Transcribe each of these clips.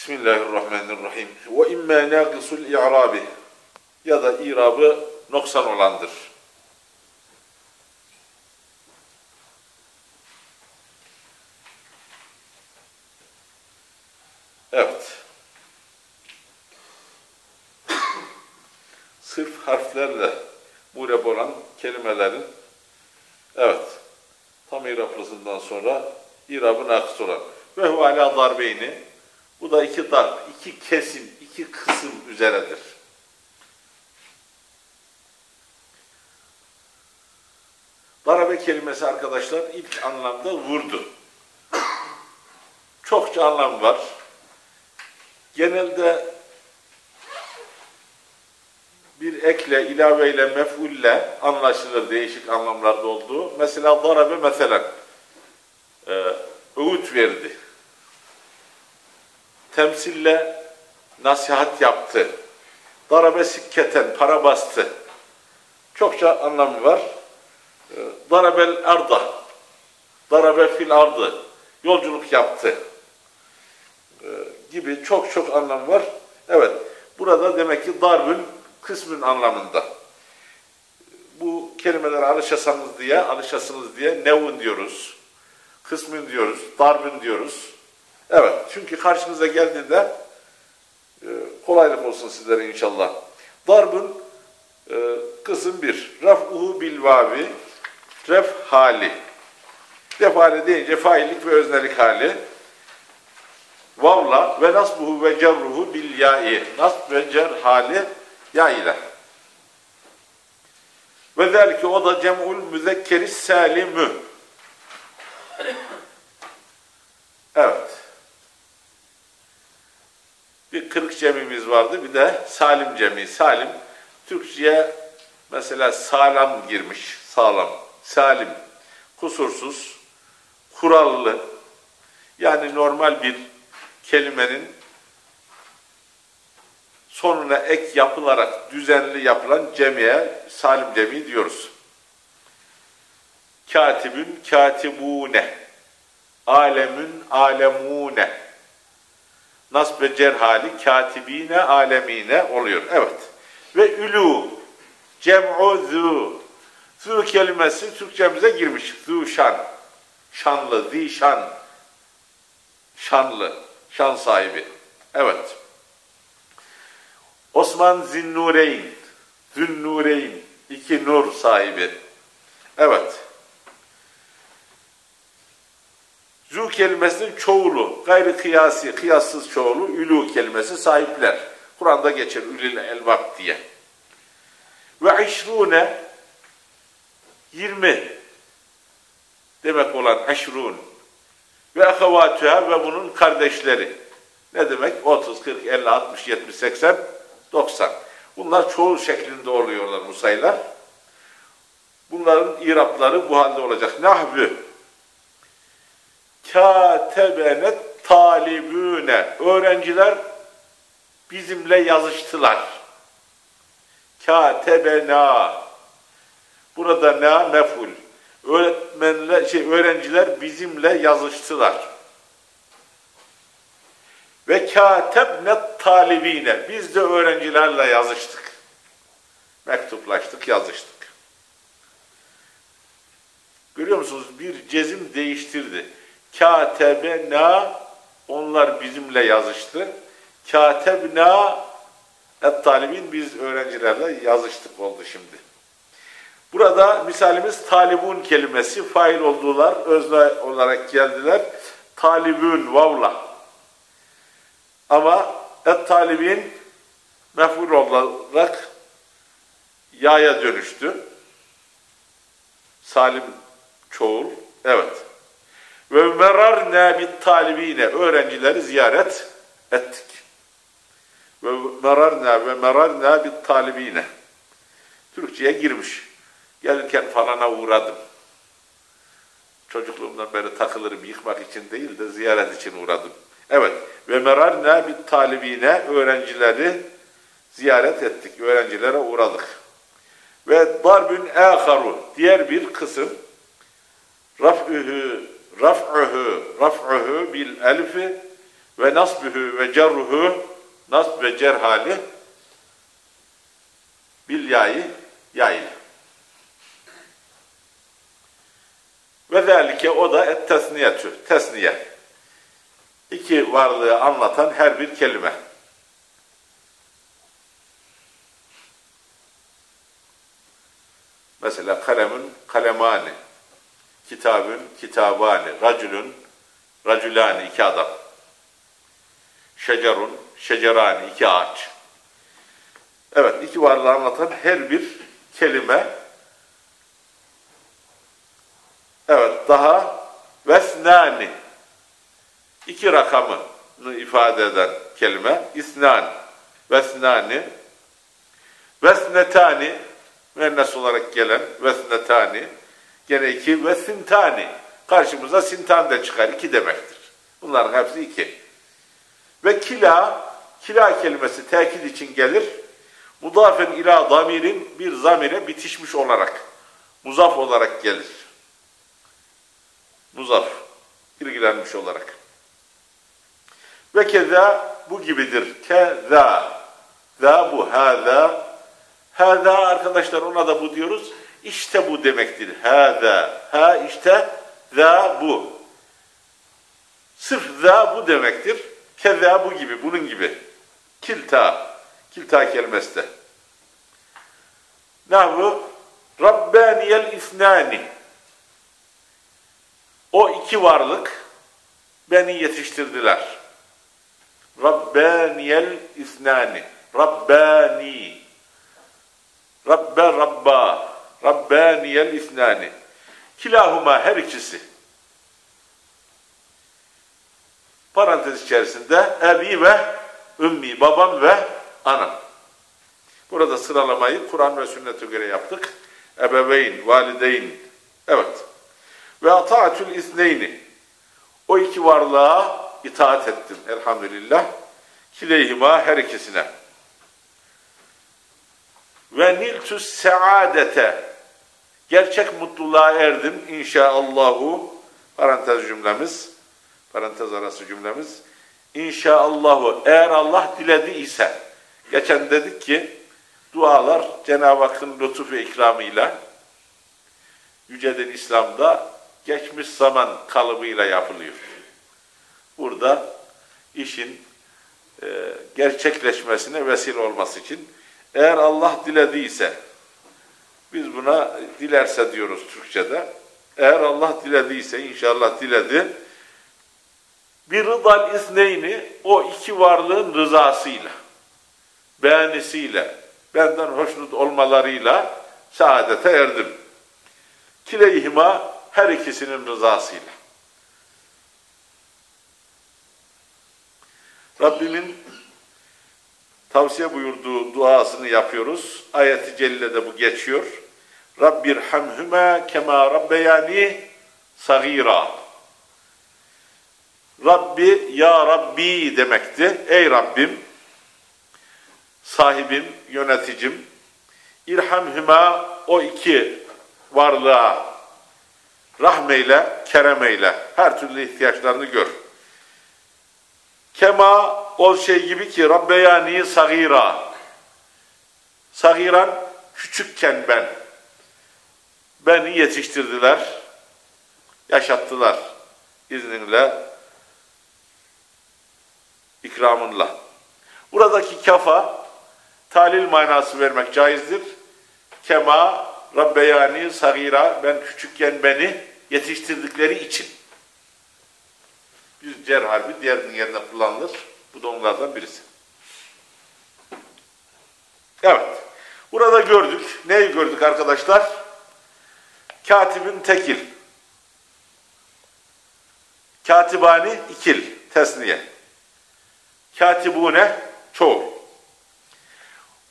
Bismillahirrahmanirrahim. Ve immâ nâkısul i'râbi ya da irabı noksan olandır. Evet. Sırf harflerle mureb olan kelimelerin evet tam iraplısından sonra irabı nakıs olan ve huve alâ darbeyni bu da iki darp, iki kesim, iki kısım üzeredir. Darabe kelimesi arkadaşlar ilk anlamda vurdu. Çokça anlam var. Genelde bir ekle, ilaveyle, mef'ulle anlaşılır değişik anlamlarda olduğu. Mesela darabe mesela e, öğüt verdi. Temsille nasihat yaptı. Darabe sikketen, para bastı. Çokça anlamı var. E, darabel arda, darabe fil ardı, yolculuk yaptı e, gibi çok çok anlam var. Evet, burada demek ki darbün kısmın anlamında. Bu kelimelere alışasanız diye, alışasınız diye nevun diyoruz, kısmın diyoruz, darbün diyoruz. Evet, çünkü karşınıza geldiğinde e, kolaylık olsun sizlere inşallah. Darbün e, kısım bir. Raf'uhu bil vavi, ref hali. Ref hali deyince faillik ve öznelik hali. Vavla ve nasbuhu ve cerruhu bil ya'i. Nasb ve cer hali ya ile. Ve zelki o da cem'ul müzekkeri salimü. Evet. Bir kırık cemimiz vardı, bir de salim cemi. Salim, Türkçe'ye mesela sağlam girmiş, sağlam. Salim, kusursuz, kurallı. Yani normal bir kelimenin sonuna ek yapılarak düzenli yapılan cemiye salim cemi diyoruz. Katibün katibune, alemün alemune. Nasb ve cerhali katibine alemine oluyor. Evet. Ve ülü cem'u zü. Zü kelimesi Türkçemize girmiş. Zü şan. Şanlı, zişan. Şanlı, şan sahibi. Evet. Osman Zinnureyn, Zünnureyn, iki nur sahibi. Evet. Zü kelimesinin çoğulu, gayri kıyasi, kıyassız çoğulu, ülü kelimesi sahipler. Kur'an'da geçer ülül elbab diye. Ve işrune, yirmi demek olan eşrun ve ahavatüha ve bunun kardeşleri. Ne demek? 30, 40, 50, 60, 70, 80, 90. Bunlar çoğul şeklinde oluyorlar bu sayılar. Bunların irapları bu halde olacak. Nahvü Kâtebenet talibüne Öğrenciler bizimle yazıştılar. Kâtebena Burada ne meful. Öğretmenler, şey, öğrenciler bizimle yazıştılar. Ve kâtebnet talibine. Biz de öğrencilerle yazıştık. Mektuplaştık, yazıştık. Görüyor musunuz? Bir cezim değiştirdi. Kâtebena onlar bizimle yazıştı. Kâtebna et talibin biz öğrencilerle yazıştık oldu şimdi. Burada misalimiz talibun kelimesi fail oldular, özne olarak geldiler. Talibun vavla. Ama et talibin mef'ul olarak yaya dönüştü. Salim çoğul. Evet. Ve merarna bit talibine öğrencileri ziyaret ettik. Ve merarna ve merarna bit talibine. Türkçe'ye girmiş. Gelirken falana uğradım. Çocukluğumdan beri takılırım yıkmak için değil de ziyaret için uğradım. Evet. Ve merarna bit talibine öğrencileri ziyaret ettik. Öğrencilere uğradık. Ve darbün âharu diğer bir kısım raf'ühü raf'ühü raf'ühü bil elfi ve nasbühü ve cerruhu nasb ve cer hali bil yayi yayla. Ve zâlike o da et tesniyetü, tesniye. İki varlığı anlatan her bir kelime. Mesela kalemin kalemani, kitabın kitabani, racülün racülani, iki adam. Şecerun, şecerani, iki ağaç. Evet, iki varlığı anlatan her bir kelime. Evet, daha vesnani, iki rakamını ifade eden kelime. İsnan, vesnani, vesnetani, müennes olarak gelen vesnetani, gene iki ve sintani. Karşımıza sintan da çıkar, iki demektir. Bunların hepsi iki. Ve kila, kila kelimesi tekit için gelir. Mudafen ila damirin bir zamire bitişmiş olarak, muzaf olarak gelir. Muzaf, ilgilenmiş olarak. Ve keza bu gibidir. Keza, za bu, haza, haza arkadaşlar ona da bu diyoruz. İşte bu demektir. Hâzâ. Ha işte za bu. Sırf za bu demektir. Keza bu gibi, bunun gibi. Kilta. Kilta kelimesi de. Nahvu Rabbaniyel isnani. O iki varlık beni yetiştirdiler. Rabbaniyel isnani. Rabbani. Rabbe Rabba. Rabbaniyel isnani. Kilahuma her ikisi. Parantez içerisinde ebi ve ümmi, babam ve anam. Burada sıralamayı Kur'an ve sünnete göre yaptık. Ebeveyn, valideyn. Evet. Ve ataatül isneyni. O iki varlığa itaat ettim elhamdülillah. Kileyhima her ikisine. Ve niltü saadete. Gerçek mutluluğa erdim inşaallahu. Parantez cümlemiz. Parantez arası cümlemiz. İnşaallahu eğer Allah diledi ise. Geçen dedik ki dualar Cenab-ı Hakk'ın lütuf ve ikramıyla Yüceden İslam'da geçmiş zaman kalıbıyla yapılıyor. Burada işin e, gerçekleşmesine vesile olması için eğer Allah dilediyse biz buna dilerse diyoruz Türkçe'de. Eğer Allah dilediyse inşallah diledi bir rıdal isneyni o iki varlığın rızasıyla beğenisiyle benden hoşnut olmalarıyla saadete erdim. Kileyhima her ikisinin rızasıyla. Tavsiye buyurduğu duasını yapıyoruz. Ayet-i Celle'de bu geçiyor. Rabbir hamhüme kema rabbeyani sagira. Rabbi, ya Rabbi demekti. Ey Rabbim, sahibim, yöneticim, irhamhüma o iki varlığa rahmeyle, keremeyle her türlü ihtiyaçlarını gör. Kema o şey gibi ki Rabbeyani sagira. Sagiran küçükken ben. Beni yetiştirdiler, yaşattılar izninle, ikramınla. Buradaki kafa talil manası vermek caizdir. Kema Rabbeyani sagira ben küçükken beni yetiştirdikleri için. Bir cer harbi diğerinin yerine kullanılır. Bu da onlardan birisi. Evet. Burada gördük. Neyi gördük arkadaşlar? Katibin tekil. Katibani ikil. Tesniye. Katibune çoğul.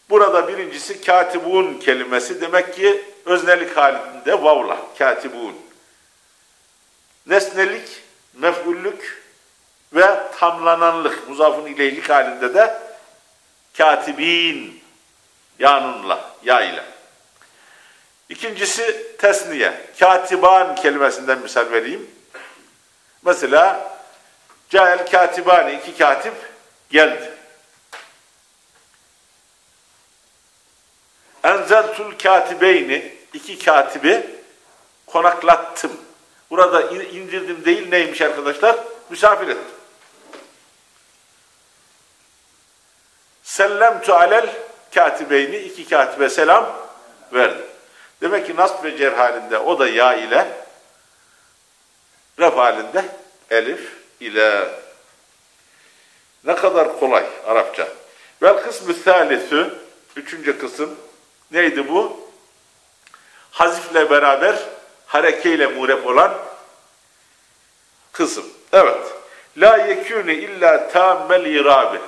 Burada birincisi katibun kelimesi demek ki öznelik halinde vavla. Katibun. Nesnelik, mef'ullük ve tamlananlık, muzafın ileylik halinde de katibin yanunla, ya ile. İkincisi tesniye. Katiban kelimesinden misal vereyim. Mesela Cael katibani iki katip geldi. Enzeltul katibeyni iki katibi konaklattım. Burada indirdim değil neymiş arkadaşlar? Misafir ettim. Sellemtu alel katibeyni iki katibe selam verdim. Demek ki nasb ve cer halinde o da ya ile ref halinde elif ile ne kadar kolay Arapça. Vel kısmı thalitü üçüncü kısım neydi bu? Hazifle beraber harekeyle murep olan kısım. Evet. La yekûne illa tâmmel irabi.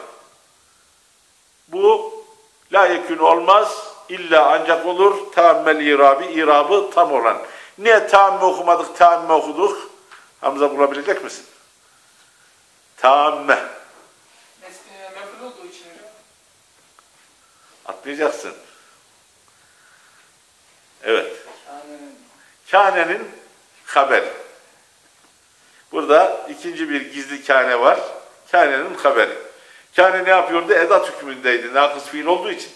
Bu la olmaz illa ancak olur tâmmel irabi. irabı tam olan. Niye tamme okumadık, tamme okuduk? Hamza bulabilecek misin? Tamme. Meful olduğu için. Atmayacaksın. Evet. Kânenin haberi. Burada ikinci bir gizli kâne var. Kânenin haberi. Kâne ne yapıyordu? Edat hükmündeydi. Nakıs fiil olduğu için.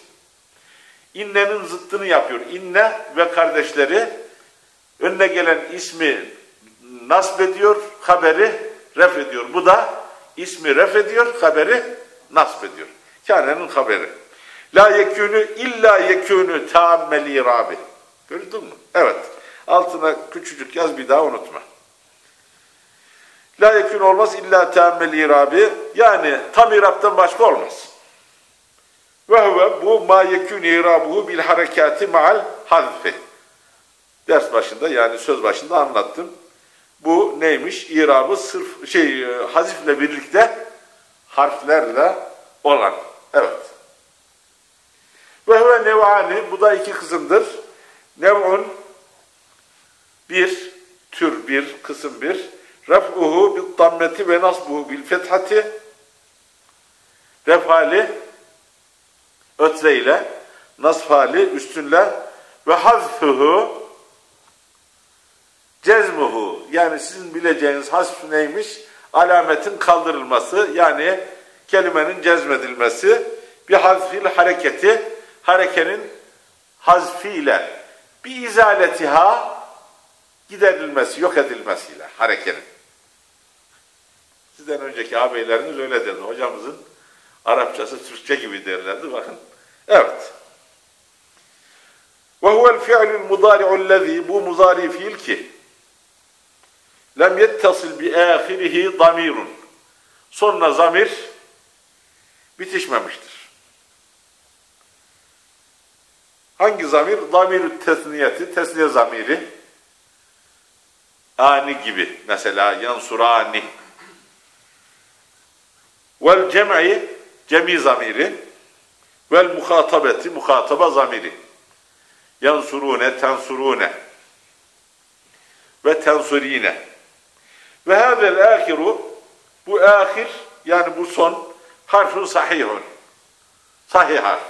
İnnenin zıttını yapıyor. İnne ve kardeşleri önüne gelen ismi nasb ediyor, haberi ref ediyor. Bu da ismi ref ediyor, haberi nasb ediyor. Kânenin haberi. La yekûnü illa yekûnü tâmmel irabi. Gördün mü? Evet. Altına küçücük yaz bir daha unutma. La yekûn olmaz illa tâmmel irabi. Yani tam iraptan başka olmaz. Ve huve bu ma yekûn irabuhu bil harekati ma'al hazfi. Ders başında yani söz başında anlattım. Bu neymiş? İrabı sırf şey hazifle birlikte harflerle olan. Evet. Ve huve nev'ani bu da iki kısımdır. Nev'un bir tür bir kısım bir ref'uhu bil dammeti ve nasbuhu bil fethati ref hali ötre ile nasb hali üstünle ve hazfuhu cezmuhu yani sizin bileceğiniz hasf neymiş? Alametin kaldırılması yani kelimenin cezmedilmesi bir hazfil hareketi harekenin hazfiyle bir izaletiha giderilmesi, yok edilmesiyle harekenin. Sizden önceki ağabeyleriniz öyle dedi. Hocamızın Arapçası Türkçe gibi derlerdi. Bakın. Evet. Ve huvel fi'lul mudari'ullezî bu muzari fiil ki lem yettasıl bi âhirihi damirun. Sonuna zamir bitişmemiştir. Hangi zamir? Zamir tesniyeti, tesniye zamiri. Ani gibi. Mesela yansurani. Vel cem'i, cemi zamiri. Vel muhatabeti, muhataba zamiri. Yansurune, tensurune. Ve tensurine. Ve hâzel âhiru, bu ahir, yani bu son, harfun sahihun. Sahih harf.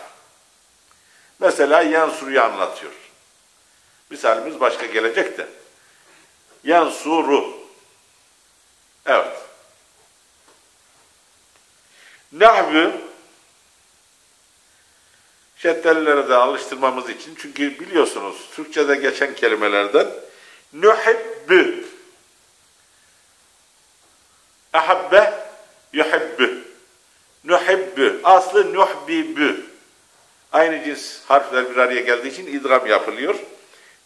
Mesela Yansur'u anlatıyor. Misalimiz başka gelecek de. Yansuru. Evet. Nahvü şeddellere de alıştırmamız için çünkü biliyorsunuz Türkçe'de geçen kelimelerden nühibbü ahabbe yuhibbü nühibbü aslı nuhbibü Aynı cins harfler bir araya geldiği için idgam yapılıyor.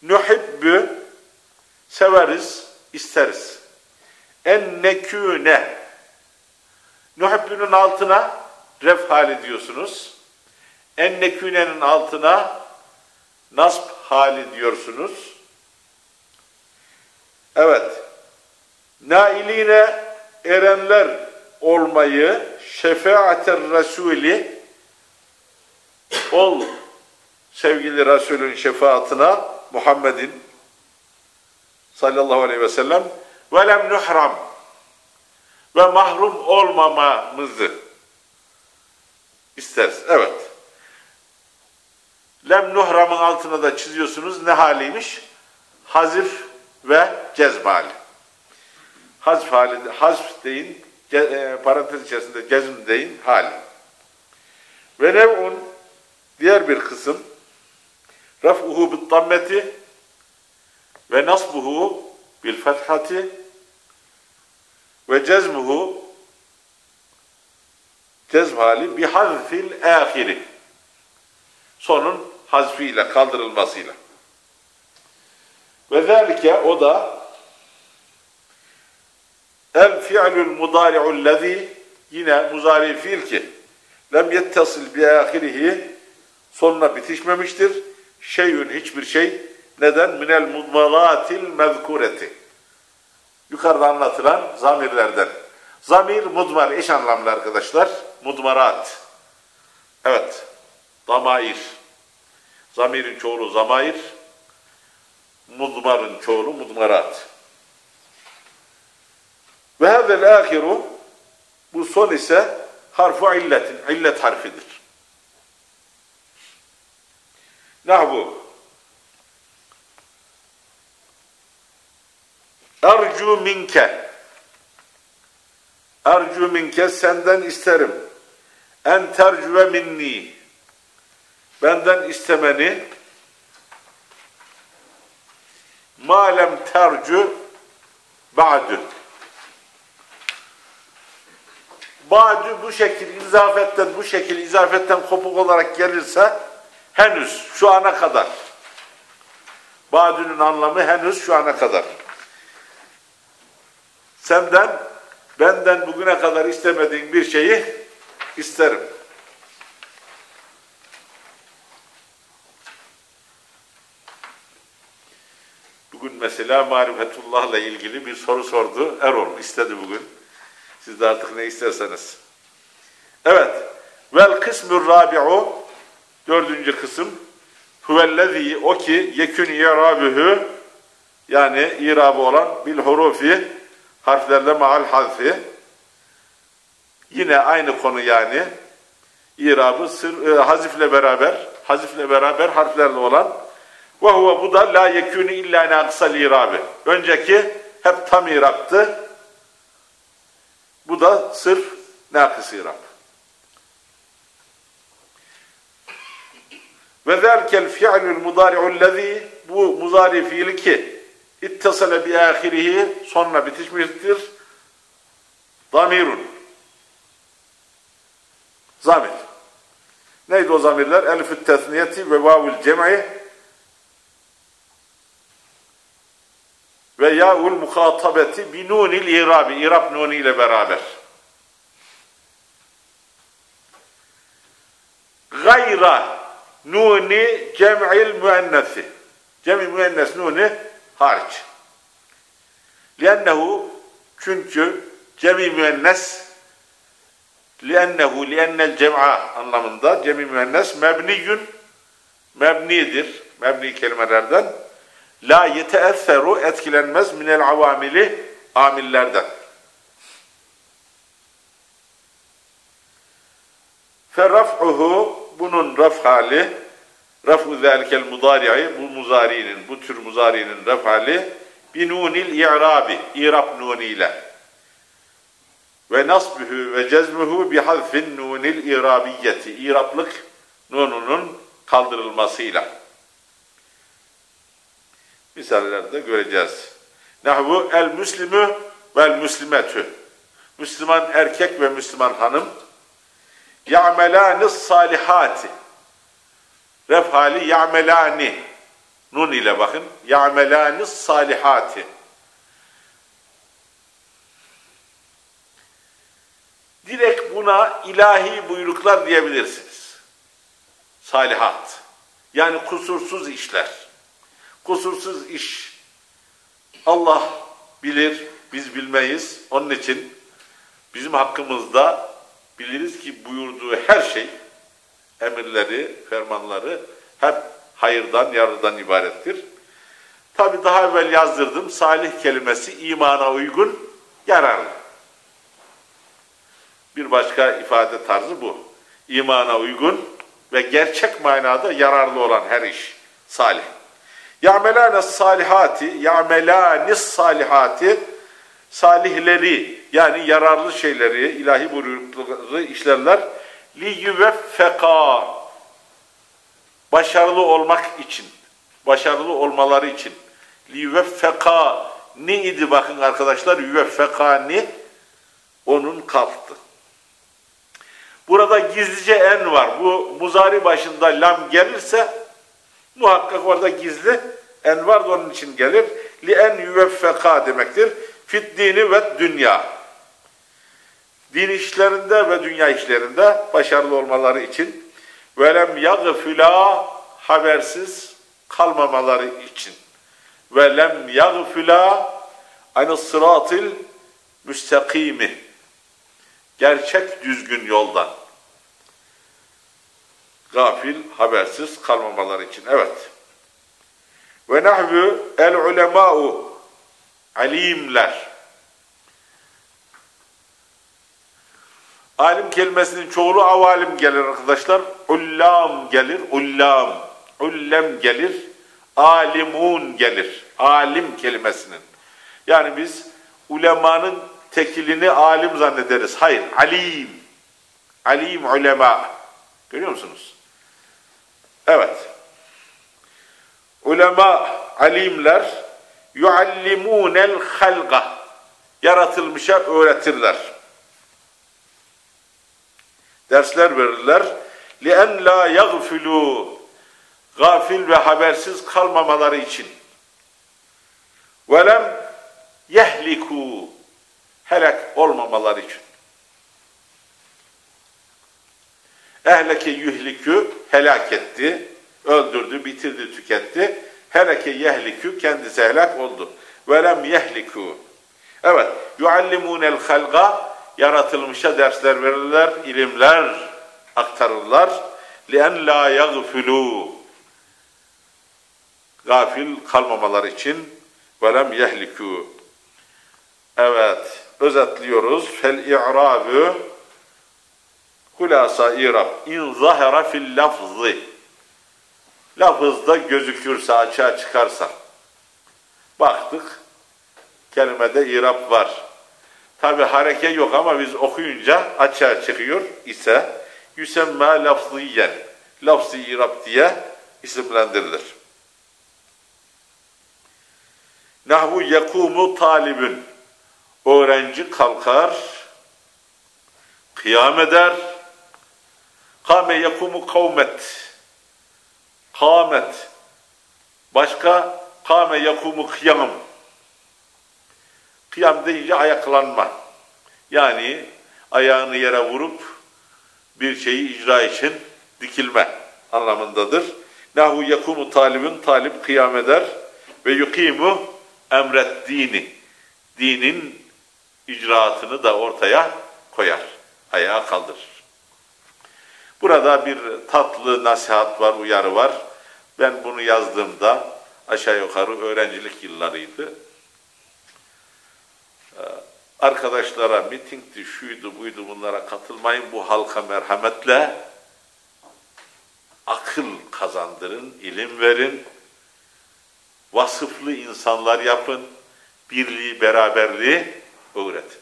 Nuhibbü severiz, isteriz. En neküne Nuhibbünün altına ref hali diyorsunuz. En nekünenin altına nasb hali diyorsunuz. Evet. Nailine erenler olmayı şefaater Resulü ol sevgili Resulün şefaatine Muhammed'in sallallahu aleyhi ve sellem ve lem nuhram ve mahrum olmamamızı isteriz. Evet. Lem nuhramın altına da çiziyorsunuz. Ne haliymiş? Hazif ve cezb hali. Hazf hali, hazf deyin, e, parantez içerisinde cezmdeyin hali. Ve nev'un diğer bir kısım raf'uhu bit dammeti ve nasbuhu bil fethati ve cezmuhu cezm hali bi hazfil ahiri sonun hazfiyle kaldırılmasıyla. Ve zâlike o da el fi'lül mudari'ul lezî yine muzari fiil ki lem yettasıl bi ahirihi sonuna bitişmemiştir. Şeyün hiçbir şey neden? Minel mudmalatil mezkureti. Yukarıda anlatılan zamirlerden. Zamir, mudmar eş anlamlı arkadaşlar. Mudmarat. Evet. Damair. Zamirin çoğulu zamair. Mudmarın çoğulu mudmarat. Ve hazel ahiru bu son ise harfu illetin, illet harfidir. Nahvu Ercu minke. Ercu minke senden isterim. En tercüve minni. Benden istemeni. Malem tercü ba'dü. Ba'dü bu şekil izafetten bu şekil izafetten kopuk olarak gelirse henüz şu ana kadar. Ba'dü'nün anlamı henüz şu ana kadar. Senden benden bugüne kadar istemediğin bir şeyi isterim. Bugün mesela marifetullah'la ilgili bir soru sordu. Erol istedi bugün. Siz de artık ne isterseniz. Evet. Vel kısmü rabi'u dördüncü kısım huvellezî o ki yekün i'râbühü yani irabı olan bil hurufi harflerle maal hazfi yine aynı konu yani irabı sır, e, hazifle beraber hazifle beraber harflerle olan ve huve bu da la yekûnü illa nâkısal irabı. Önceki hep tam iraptı. Bu da sırf nakıs irab. Ve zâlikel fi'lül mudâri'ullezî bu muzari fiili ki ittasale bi ahirihi sonuna bitişmiştir. Damirun. Zamir. Neydi o zamirler? Elif-ü tesniyeti ve vavül cem'i ve ya'ul muhatabeti bi nunil irabi. İrab nuni ile beraber. Gayra nuni cem'il müennesi. Cem'i müennes nuni hariç. Liennehu çünkü cem'i müennes liennehu liennel cem'a anlamında cem'i müennes mebniyün mebnidir. Mebni kelimelerden la yeteesseru etkilenmez minel avamili amillerden. Ferraf'uhu bunun raf hali raf'u zâlikel mudari'i bu muzari'nin bu tür muzari'nin raf hali binunil i'rabi i'rab nuniyle ve nasbühü ve cezmuhu bi hazfin nunil i'rabiyyeti i'rablık nununun kaldırılmasıyla misallerde göreceğiz. Nahvu el müslimü vel müslimetü. Müslüman erkek ve Müslüman hanım ya'melânis salihati. Refhali ya'melâni. Nun ile bakın. Ya'melânis salihati. Direkt buna ilahi buyruklar diyebilirsiniz. Salihat. Yani kusursuz işler. Kusursuz iş. Allah bilir, biz bilmeyiz. Onun için bizim hakkımızda biliriz ki buyurduğu her şey, emirleri, fermanları hep hayırdan, yarardan ibarettir. Tabi daha evvel yazdırdım, salih kelimesi imana uygun, yararlı. Bir başka ifade tarzı bu. İmana uygun ve gerçek manada yararlı olan her iş salih. Ya'melâne salihati, ya'melânis salihati salihleri yani yararlı şeyleri, ilahi buyrukları işlerler. Li yüveffeka başarılı olmak için, başarılı olmaları için. Li yüveffeka ne idi bakın arkadaşlar? Yüveffekani onun kalktı. Burada gizlice en var. Bu muzari başında lam gelirse muhakkak orada gizli en var da onun için gelir. Li en yüveffeka demektir. Fit dini ve dünya. Din işlerinde ve dünya işlerinde başarılı olmaları için velem yagfila habersiz kalmamaları için ve lem yagfila an sıratil müstakimi gerçek düzgün yoldan gafil, habersiz kalmamaları için. Evet. Ve nahvu el ulema'u alimler. Alim kelimesinin çoğulu avalim gelir arkadaşlar. Ullam gelir, ullam. Ullem gelir, alimun gelir. Alim kelimesinin. Yani biz ulemanın tekilini alim zannederiz. Hayır, alim. Alim ulema. Görüyor musunuz? Evet. Ulema, alimler yuallimunel halga yaratılmışa öğretirler Dersler verirler. لِاَنْ لَا يَغْفِلُوا Gafil ve habersiz kalmamaları için. وَلَمْ يَهْلِكُوا Helak olmamaları için. Ehleke yuhlikü helak etti, öldürdü, bitirdi, tüketti. Heleke yehlikü kendisi helak oldu. Velem yehliku. Evet, yuallimunel halga yaratılmışa dersler verirler, ilimler aktarırlar. Lien la yagfulu. Gafil kalmamalar için velem yehliku. Evet, özetliyoruz. Fel i'rabü Hulasa irab. İn zahara fil lafzı. Lafızda gözükürse, açığa çıkarsa. Baktık, kelimede irab var. Tabi hareke yok ama biz okuyunca açığa çıkıyor ise yüsemme lafziyen, lafzi irab diye isimlendirilir. Nahvu yekumu talibün, öğrenci kalkar, kıyam eder, Kâme yekumu kavmet. Kâmet. Başka kâme yekumu kıyam. Kıyam deyince ayaklanma. Yani ayağını yere vurup bir şeyi icra için dikilme anlamındadır. Nahu yekumu talibun talip kıyam eder ve yukimu emret dini. Dinin icraatını da ortaya koyar. Ayağa kaldırır. Burada bir tatlı nasihat var, uyarı var. Ben bunu yazdığımda aşağı yukarı öğrencilik yıllarıydı. Arkadaşlara mitingdi, şuydu, buydu bunlara katılmayın. Bu halka merhametle akıl kazandırın, ilim verin, vasıflı insanlar yapın, birliği, beraberliği öğretin.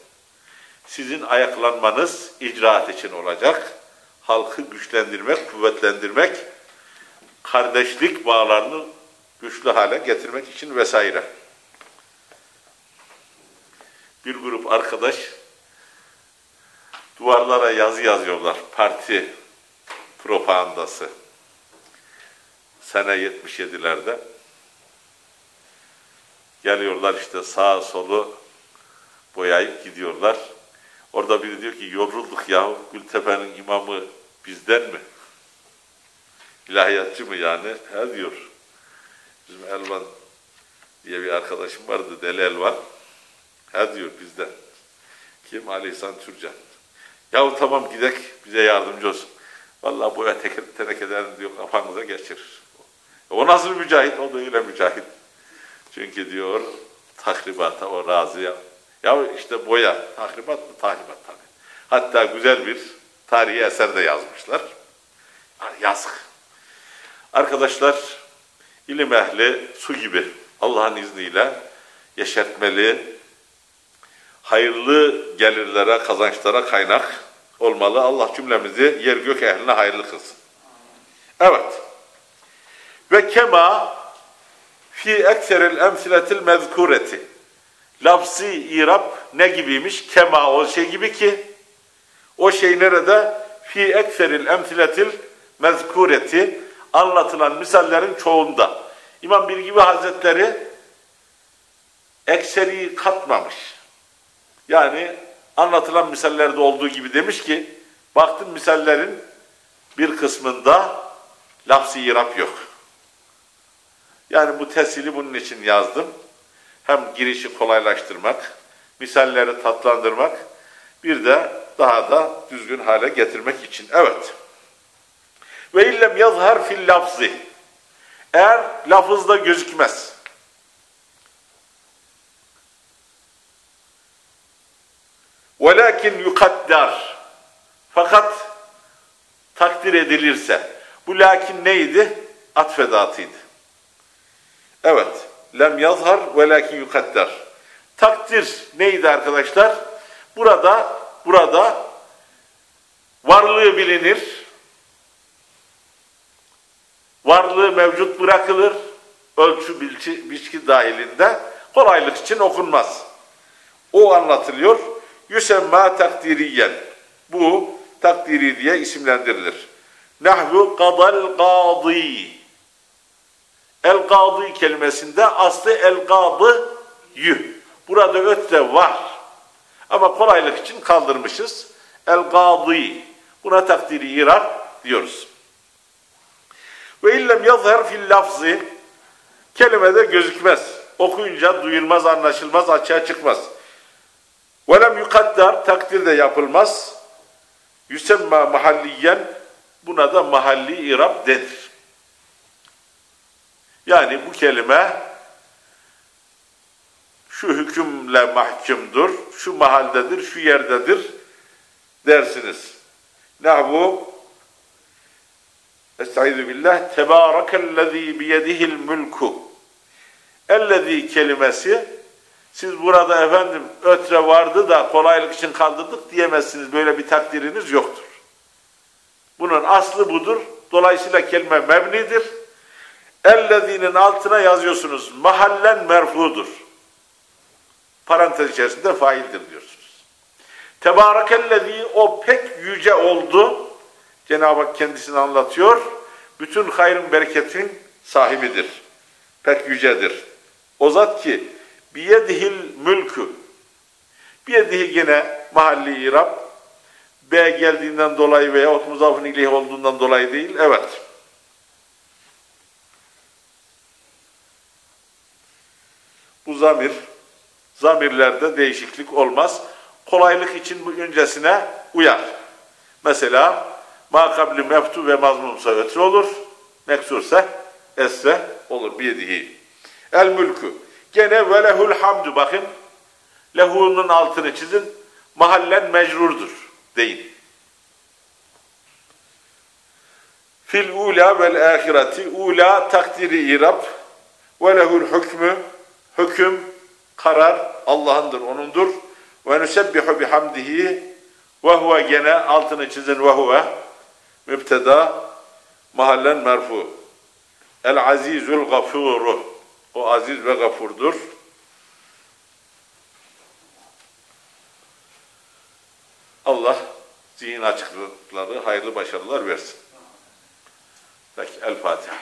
Sizin ayaklanmanız icraat için olacak halkı güçlendirmek, kuvvetlendirmek, kardeşlik bağlarını güçlü hale getirmek için vesaire. Bir grup arkadaş duvarlara yazı yazıyorlar. Parti propagandası. Sene 77'lerde geliyorlar işte sağa solu boyayıp gidiyorlar. Orada biri diyor ki yorulduk ya Gültepe'nin imamı bizden mi? İlahiyatçı mı yani? He diyor. Bizim Elvan diye bir arkadaşım vardı, Deli Elvan. He diyor bizden. Kim? Ali İhsan Türcan. Yahu tamam gidek bize yardımcı olsun. Vallahi boya tenekelerini diyor kafanıza geçirir. O nasıl mücahit? O da öyle mücahit. Çünkü diyor takribata o razı ya. Ya işte boya, tahribat mı? Tahribat tabii. Hatta güzel bir tarihi eser de yazmışlar. Yazık. Arkadaşlar, ilim ehli su gibi Allah'ın izniyle yeşertmeli, hayırlı gelirlere, kazançlara kaynak olmalı. Allah cümlemizi yer gök ehline hayırlı kılsın. Evet. Ve kema fi ekseril emsiletil mezkureti. Lafzi irab ne gibiymiş? Kema o şey gibi ki o şey nerede? Fi ekseril emsiletil mezkureti anlatılan misallerin çoğunda. İmam Bilgivi Hazretleri ekseri katmamış. Yani anlatılan misallerde olduğu gibi demiş ki baktım misallerin bir kısmında lafzi irap yok. Yani bu tesili bunun için yazdım. Hem girişi kolaylaştırmak, misalleri tatlandırmak, bir de daha da düzgün hale getirmek için. Evet. Ve illem yazhar fil lafzi. Eğer lafızda gözükmez. Velakin yukaddar. Fakat takdir edilirse. Bu lakin neydi? Atfedatıydı. Evet. Lem yazhar velakin yukaddar. Takdir neydi arkadaşlar? Burada burada varlığı bilinir. Varlığı mevcut bırakılır. Ölçü bilçi, biçki dahilinde kolaylık için okunmaz. O anlatılıyor. Yüsemma takdiriyen. Bu takdiri diye isimlendirilir. Nahvu kadal kadi. El kadı kelimesinde aslı el kadı yü. Burada ötre var. Ama kolaylık için kaldırmışız. El kadı. Buna takdiri irar diyoruz. Ve illem yazhar fil lafzi kelimede gözükmez. Okuyunca duyulmaz, anlaşılmaz, açığa çıkmaz. Velem yukaddar takdir de yapılmaz. Yüsemma mahalliyen buna da mahalli irab denir. Yani bu kelime şu hükümle mahkumdur, şu mahaldedir, şu yerdedir dersiniz. Nahvu Estaizu billah Tebârekellezî biyedihil mülku Ellezî kelimesi siz burada efendim ötre vardı da kolaylık için kaldırdık diyemezsiniz. Böyle bir takdiriniz yoktur. Bunun aslı budur. Dolayısıyla kelime mebnidir. Ellezînin altına yazıyorsunuz. Mahallen merfudur. Parantez içerisinde faildir diyorsunuz. Tebârekellezî o pek yüce oldu. Cenab-ı Hak kendisini anlatıyor. Bütün hayrın bereketin sahibidir. Pek yücedir. O zat ki biyedihil mülkü biyedihi gene mahalli irab B geldiğinden dolayı veya ot muzafın ileyh olduğundan dolayı değil. Evet. Bu zamir zamirlerde değişiklik olmaz. Kolaylık için bu öncesine uyar. Mesela ma kabli meftu ve mazmumsa ötre olur. Meksursa esse olur. Biyedihi. El mülkü. Gene ve lehul hamdu bakın. Lehunun altını çizin. Mahallen mecrurdur deyin. Fil ula vel ahireti. Ula takdiri irab. Ve lehul hükmü. Hüküm, karar Allah'ındır, O'nundur. Ve nusebbihu bihamdihi. Ve huve gene altını çizin ve huve. Mübteda mahallen merfu. El azizul gafuru. O aziz ve gafurdur. Allah zihin açıklıkları, hayırlı başarılar versin. Peki El Fatiha.